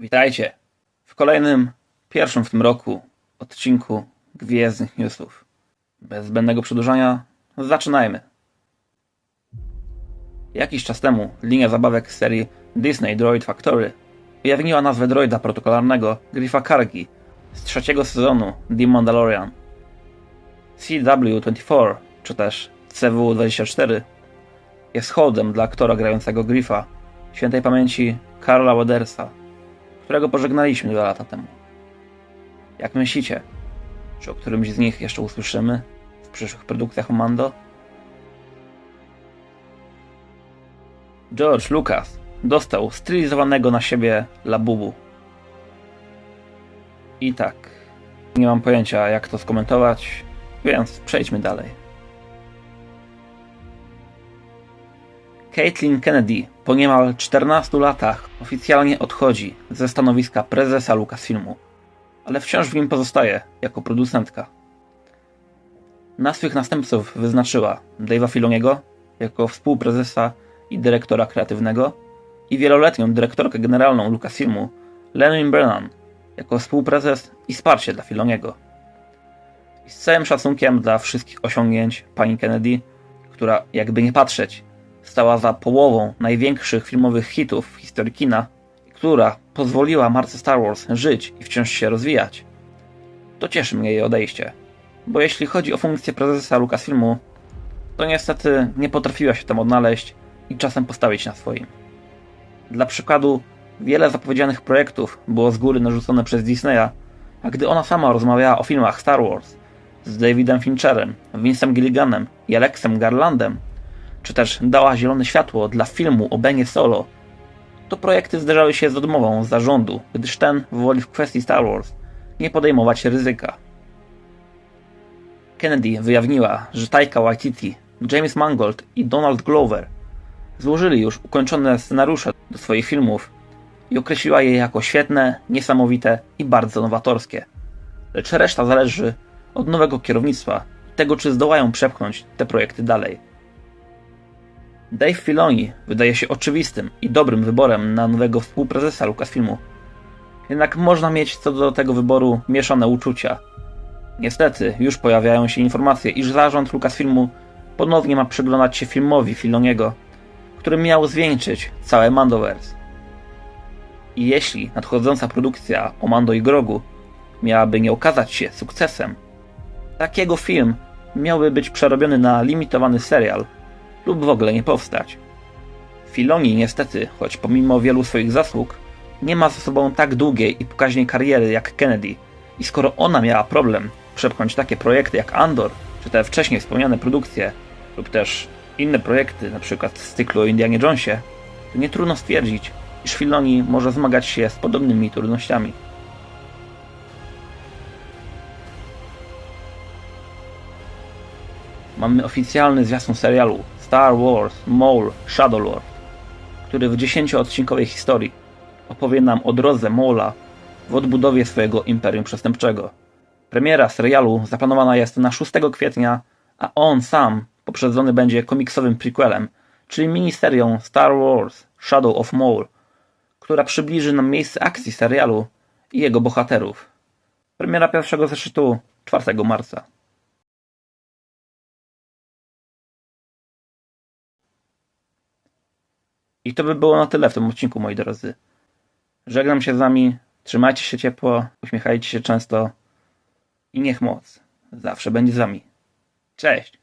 Witajcie w kolejnym, pierwszym w tym roku odcinku Gwiezdnych Newsów. Bez zbędnego przedłużania, zaczynajmy. Jakiś czas temu linia zabawek z serii Disney Droid Factory ujawniła nazwę droida protokolarnego Griffa Kargi z trzeciego sezonu The Mandalorian. CW24, czy też CW24, jest hołdem dla aktora grającego Griffa, świętej pamięci Karla Wadersa, którego pożegnaliśmy dwa lata temu. Jak myślicie, czy o którymś z nich jeszcze usłyszymy w przyszłych produkcjach o Mando? George Lucas dostał stylizowanego na siebie Labubu. I tak, nie mam pojęcia jak to skomentować, więc przejdźmy dalej. Caitlin Kennedy po niemal 14 latach oficjalnie odchodzi ze stanowiska prezesa Lucasfilmu, ale wciąż w nim pozostaje jako producentka. Na swych następców wyznaczyła Dave'a Filoniego jako współprezesa i dyrektora kreatywnego i wieloletnią dyrektorkę generalną Lucasfilmu Lenin Brennan jako współprezes i wsparcie dla Filoniego. I z całym szacunkiem dla wszystkich osiągnięć pani Kennedy, która jakby nie patrzeć stała za połową największych filmowych hitów w historii kina, która pozwoliła marce Star Wars żyć i wciąż się rozwijać, to cieszy mnie jej odejście. Bo jeśli chodzi o funkcję prezesa Lucasfilmu, to niestety nie potrafiła się tam odnaleźć i czasem postawić na swoim. Dla przykładu, wiele zapowiedzianych projektów było z góry narzucone przez Disneya, a gdy ona sama rozmawiała o filmach Star Wars z Davidem Fincherem, Vincem Gilliganem i Alexem Garlandem, czy też dała zielone światło dla filmu o Benie Solo, to projekty zderzały się z odmową zarządu, gdyż ten woli w kwestii Star Wars nie podejmować ryzyka. Kennedy wyjawniła, że Taika Waititi, James Mangold i Donald Glover złożyli już ukończone scenariusze do swoich filmów i określiła je jako świetne, niesamowite i bardzo nowatorskie. Lecz reszta zależy od nowego kierownictwa i tego, czy zdołają przepchnąć te projekty dalej. Dave Filoni wydaje się oczywistym i dobrym wyborem na nowego współprezesa Lucasfilmu. Jednak można mieć co do tego wyboru mieszane uczucia. Niestety, już pojawiają się informacje, iż zarząd Lucasfilmu ponownie ma przyglądać się filmowi Filoniego, który miał zwieńczyć całe Mandoverse. I jeśli nadchodząca produkcja o Mando i Grogu miałaby nie okazać się sukcesem, takiego film miałby być przerobiony na limitowany serial lub w ogóle nie powstać. Filoni niestety, choć pomimo wielu swoich zasług, nie ma za sobą tak długiej i pokaźnej kariery jak Kennedy i skoro ona miała problem przepchnąć takie projekty jak Andor, czy te wcześniej wspomniane produkcje, lub też inne projekty, np. z cyklu o Indianie Jonesie, to nie trudno stwierdzić, iż Filoni może zmagać się z podobnymi trudnościami. Mamy oficjalny zwiastun serialu Star Wars Maul Shadow Lord, który w 10-odcinkowej historii opowie nam o drodze Maula w odbudowie swojego imperium przestępczego. Premiera serialu zaplanowana jest na 6 kwietnia, a on sam poprzedzony będzie komiksowym prequelem, czyli miniserią Star Wars Shadow of Maul, która przybliży nam miejsce akcji serialu i jego bohaterów. Premiera pierwszego zeszytu 4 marca. I to by było na tyle w tym odcinku, moi drodzy. Żegnam się z wami, trzymajcie się ciepło, uśmiechajcie się często i niech moc zawsze będzie z wami. Cześć!